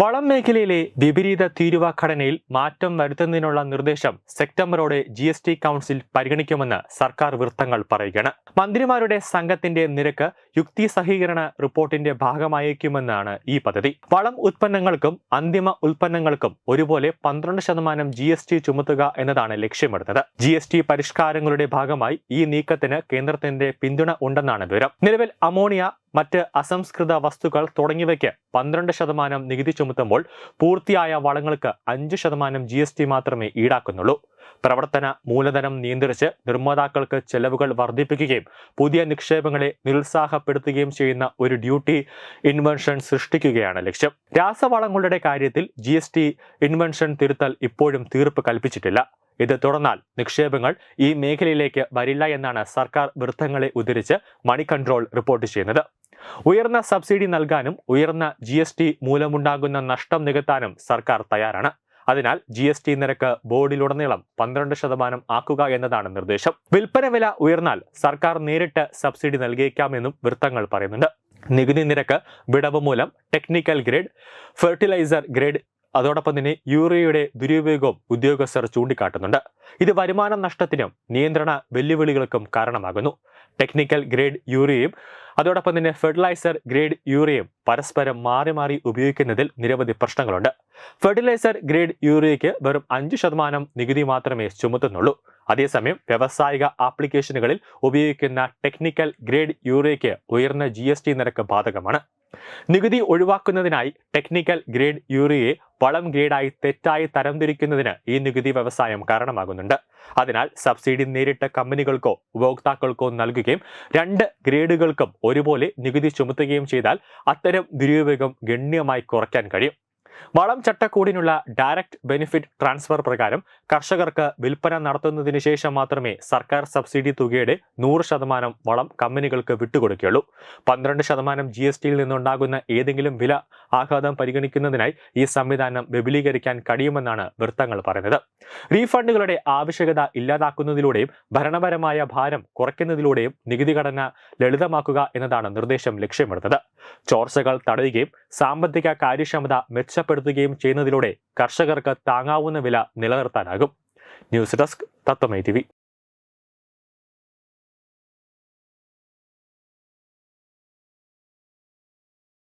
വളം മേഖലയിലെ വിപരീത തീരുവ ഘടനയിൽ മാറ്റം വരുത്തുന്നതിനുള്ള നിർദ്ദേശം സെപ്റ്റംബറോടെ ജി എസ് ടി കൗൺസിൽ പരിഗണിക്കുമെന്ന് സർക്കാർ വൃത്തങ്ങൾ പറയുകയാണ്. മന്ത്രിമാരുടെ സംഘത്തിന്റെ നിരക്ക് യുക്തി സഹീകരണ റിപ്പോർട്ടിന്റെ ഭാഗമായേക്കുമെന്നാണ് ഈ പദ്ധതി. വളം ഉൽപ്പന്നങ്ങൾക്കും അന്തിമ ഉൽപ്പന്നങ്ങൾക്കും ഒരുപോലെ പന്ത്രണ്ട് ശതമാനം ജി എസ് ടി ചുമത്തുക എന്നതാണ് ലക്ഷ്യമിടുന്നത്. ജി എസ് ടി പരിഷ്കാരങ്ങളുടെ ഭാഗമായി ഈ നീക്കത്തിന് കേന്ദ്രത്തിന്റെ പിന്തുണ ഉണ്ടെന്നാണ് വിവരം. നിലവിൽ അമോണിയ മറ്റ് അസംസ്കൃത വസ്തുക്കൾ തുടങ്ങിയവയ്ക്ക് പന്ത്രണ്ട് ശതമാനം നികുതി ചുമത്തുമ്പോൾ പൂർത്തിയായ വളങ്ങൾക്ക് അഞ്ച് ശതമാനം ജി എസ് ടി മാത്രമേ ഈടാക്കുന്നുള്ളൂ. പ്രവർത്തന മൂലധനം നിയന്ത്രിച്ച് നിർമ്മാതാക്കൾക്ക് ചെലവുകൾ വർദ്ധിപ്പിക്കുകയും പുതിയ നിക്ഷേപങ്ങളെ നിരുത്സാഹപ്പെടുത്തുകയും ചെയ്യുന്ന ഒരു ഡ്യൂട്ടി ഇൻവെൻഷൻ സൃഷ്ടിക്കുകയാണ് ലക്ഷ്യം. രാസവളങ്ങളുടെ കാര്യത്തിൽ ജി എസ് ടി ഇൻവെൻഷൻ തിരുത്തൽ ഇപ്പോഴും തീർപ്പ് കൽപ്പിച്ചിട്ടില്ല. ഇത് തുടർന്നാൽ നിക്ഷേപങ്ങൾ ഈ മേഖലയിലേക്ക് വരില്ല എന്നാണ് സർക്കാർ വൃത്തങ്ങളെ ഉദ്ധരിച്ച് മണി കൺട്രോൾ റിപ്പോർട്ട് ചെയ്യുന്നത്. ഉയർന്ന സബ്സിഡി നൽകാനും ഉയർന്ന ജി എസ് ടി മൂലമുണ്ടാകുന്ന നഷ്ടം നികത്താനും സർക്കാർ തയ്യാറാണ്. അതിനാൽ ജി എസ് ടി നിരക്ക് ബോർഡിലുടനീളം പന്ത്രണ്ട് ശതമാനം ആക്കുക എന്നതാണ് നിർദ്ദേശം. വിൽപ്പന വില ഉയർന്നാൽ സർക്കാർ നേരിട്ട് സബ്സിഡി നൽകിയേക്കാമെന്നും വൃത്തങ്ങൾ പറയുന്നുണ്ട്. നികുതി നിരക്ക് വിടവ് മൂലം ടെക്നിക്കൽ ഗ്രേഡ് ഫെർട്ടിലൈസർ ഗ്രേഡ് അതോടൊപ്പം തന്നെ യൂറിയയുടെ ദുരുപയോഗവും ഉദ്യോഗസ്ഥർ ചൂണ്ടിക്കാട്ടുന്നുണ്ട്. ഇത് വരുമാന നഷ്ടത്തിനും നിയന്ത്രണ വെല്ലുവിളികൾക്കും കാരണമാകുന്നു. ടെക്നിക്കൽ ഗ്രേഡ് യൂറിയയും അതോടൊപ്പം തന്നെ ഫെർട്ടിലൈസർ ഗ്രേഡ് യൂറിയയും പരസ്പരം മാറി മാറി ഉപയോഗിക്കുന്നതിൽ നിരവധി പ്രശ്നങ്ങളുണ്ട്. ഫെർട്ടിലൈസർ ഗ്രേഡ് യൂറിയയ്ക്ക് വെറും അഞ്ച് ശതമാനം നികുതി മാത്രമേ ചുമത്തുന്നുള്ളൂ. അതേസമയം വ്യവസായിക ആപ്ലിക്കേഷനുകളിൽ ഉപയോഗിക്കുന്ന ടെക്നിക്കൽ ഗ്രേഡ് യൂറിയയ്ക്ക് ഉയർന്ന ജി നിരക്ക് ബാധകമാണ്. നികുതി ഒഴിവാക്കുന്നതിനായി ടെക്നിക്കൽ ഗ്രേഡ് യൂറിയയെ വളം ഗ്രേഡായി തെറ്റായി തരംതിരിക്കുന്നതിന് ഈ നികുതി വ്യവസായം കാരണമാകുന്നുണ്ട്. അതിനാൽ സബ്സിഡി നേരിട്ട കമ്പനികൾക്കോ ഉപഭോക്താക്കൾക്കോ നൽകുകയും രണ്ട് ഗ്രേഡുകൾക്കും ഒരുപോലെ നികുതി ചുമത്തുകയും ചെയ്താൽ അത്തരം ദുരുപയോഗം ഗണ്യമായി കുറയ്ക്കാൻ കഴിയും. വളം ചട്ടക്കൂടിനുള്ള ഡയറക്റ്റ് ബെനിഫിറ്റ് ട്രാൻസ്ഫർ പ്രകാരം കർഷകർക്ക് വിൽപ്പന നടത്തുന്നതിന് ശേഷം മാത്രമേ സർക്കാർ സബ്സിഡി തുകയുടെ നൂറ് ശതമാനം വളം കമ്പനികൾക്ക് വിട്ടുകൊടുക്കുകയുള്ളൂ. പന്ത്രണ്ട് ശതമാനം ജി എസ് ടിയിൽ നിന്നുണ്ടാകുന്ന ഏതെങ്കിലും വില ആഘാതം പരിഗണിക്കുന്നതിനായി ഈ സംവിധാനം വിപുലീകരിക്കാൻ കഴിയുമെന്നാണ് വൃത്തങ്ങൾ പറയുന്നത്. റീഫണ്ടുകളുടെ ആവശ്യകത ഇല്ലാതാക്കുന്നതിലൂടെയും ഭരണപരമായ ഭാരം കുറയ്ക്കുന്നതിലൂടെയും നികുതി ഘടന ലളിതമാക്കുക എന്നതാണ് നിർദ്ദേശം ലക്ഷ്യമിടുന്നത്. ചോർച്ചകൾ തടയുകയും സാമ്പത്തിക കാര്യക്ഷമത മെച്ചപ്പെടുത്തുകയും ചെയ്യുന്നതിലൂടെ കർഷകർക്ക് താങ്ങാവുന്ന വില നിലനിർത്താനാകും. ന്യൂസ് ഡെസ്ക് തത്വമേ ടി